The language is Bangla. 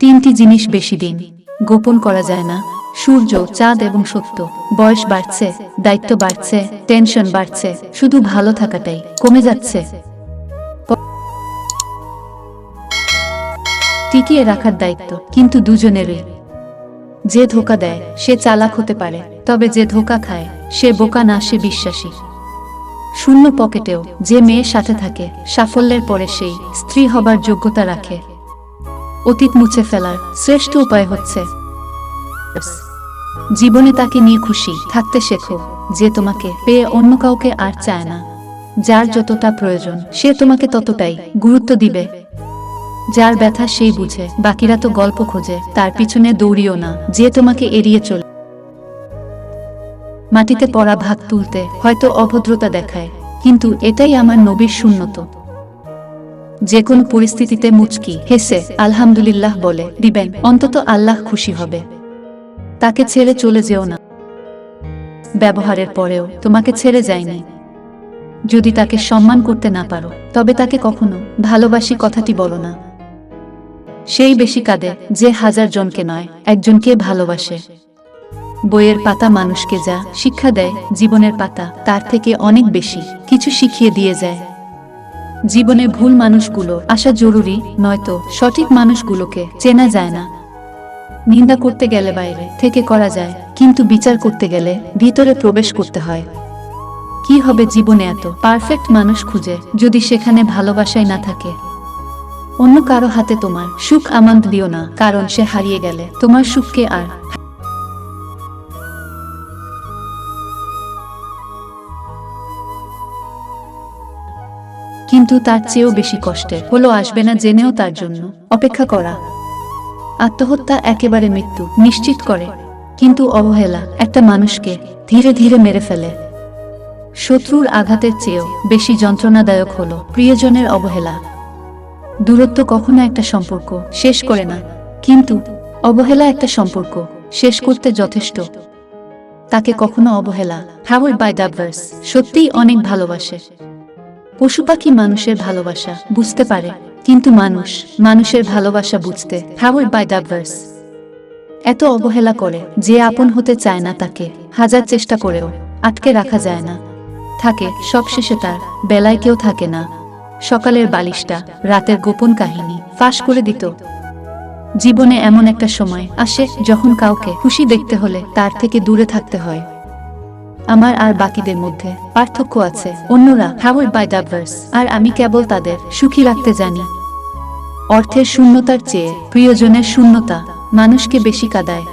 তিনটি জিনিস বেশি দিন। গোপন করা যায় না। সূর্য, চাঁদ এবং সত্য। বয়স বাড়ছে, দায়িত্ব বাড়ছে, টেনশন বাড়ছে, শুধু ভালো থাকাটাই। কমে যাচ্ছে। টিকিয়ে রাখার দায়িত্ব, কিন্তু দুজনেরই। যে ধোকা দেয়, সে চালাক হতে পারে, তবে যে ধোকা খায়, সে বোকা না, সে বিশ্বাসী। শূন্য পকেটেও যে মেয়ের সাথে থাকে, সাফল্যের পরে সেই স্ত্রী হবার যোগ্যতা রাখে। অতীত মুছে ফেলার শ্রেষ্ঠ উপায় হচ্ছে। জীবনে তাকে নিয়ে খুশি, থাকতে শেখো, যে তোমাকে পেয়ে অন্য কাউকে আর চায় না। যার যতটা প্রয়োজন, সে তোমাকে ততটাই গুরুত্ব দিবে। যার ব্যথা, সেই বুঝে, বাকিরা তো গল্প খোঁজে, তার পিছনে দৌড়িও না, যে তোমাকে এড়িয়ে চলে। মাটিতে পড়া ভাগ তুলতে হয়তো অভদ্রতা দেখায়, কিন্তু এটাই আমার নবীর শূন্যত। যে কোনো পরিস্থিতিতে মুচকি হেসে আলহামদুলিল্লাহ বলে দিবেন, অন্তত আল্লাহ খুশি হবে। তাকে ছেড়ে চলে যেও না। ব্যবহারের পরেও তোমাকে ছেড়ে যায়নি। যদি তাকে সম্মান করতে না পারো, তবে তাকে কখনো ভালোবাসি কথাটি বলো না। সেই বেশি কাঁদে যে হাজার জনকে নয়, একজনকে ভালোবাসে। বইয়ের পাতা মানুষকে যা শিক্ষা দেয়, জীবনের পাতা তার থেকে অনেক বেশি, কিছু শিখিয়ে দিয়ে যায়। জীবনে ভুল মানুষগুলো আসা জরুরি, নয়তো সঠিক মানুষগুলোকে চেনা যায় না। নিন্দা করতে গেলে বাইরে থেকে করা যায়, কিন্তু বিচার করতে গেলে ভিতরে প্রবেশ করতে হয়। কি হবে জীবনে এত পারফেক্ট মানুষ খুঁজে, যদি সেখানে ভালোবাসাই না থাকে? অন্য কারও হাতে তোমার সুখ আমান্ত দিও না, কারণ সে হারিয়ে গেলে তোমার সুখকে আর কিন্তু তার চেয়েও বেশি কষ্টের হলো আসবে না জেনেও তার জন্য। অপেক্ষা করা। আত্মহত্যা একেবারে মৃত্যু, নিশ্চিত করে। কিন্তু অবহেলা, একটা মানুষকে ধীরে ধীরে মেরে ফেলে। শত্রুর আঘাতের চেয়েও বেশি যন্ত্রণাদায়ক হলো প্রিয়জনের অবহেলা। দূরত্ব কখনো একটা সম্পর্ক, শেষ করে না। কিন্তু অবহেলা একটা সম্পর্ক, শেষ করতে যথেষ্ট। তাকে কখনো অবহেলা হাওয়ার বাই ডাভার্স সত্যিই অনেক ভালোবাসে। পশু পাখি মানুষের ভালোবাসা বুঝতে পারে, কিন্তু মানুষ মানুষের ভালোবাসা বুঝতে হাওয়ার বাই ডাভার্স এত অবহেলা করে যে আপন হতে চায় না তাকে, হাজার চেষ্টা করেও আটকে রাখা যায় না। থাকে, সবশেষে তার বেলায় কেউ থাকে না। সকালের বালিশটা, রাতের গোপন কাহিনী, ফাঁস করে দিত। জীবনে এমন একটা সময় আসে যখন কাউকে খুশি দেখতে হলে তার থেকে দূরে থাকতে হয়। আমার আর বাকিদের মধ্যে পার্থক্য আছে। অন্যরা হাওয়ার বাই ডাভার্স আর আমি কেবল তাদের সুখী রাখতে জানি। অর্থের শূন্যতার চেয়ে প্রিয়জনের শূন্যতা মানুষকে বেশি কাদায়।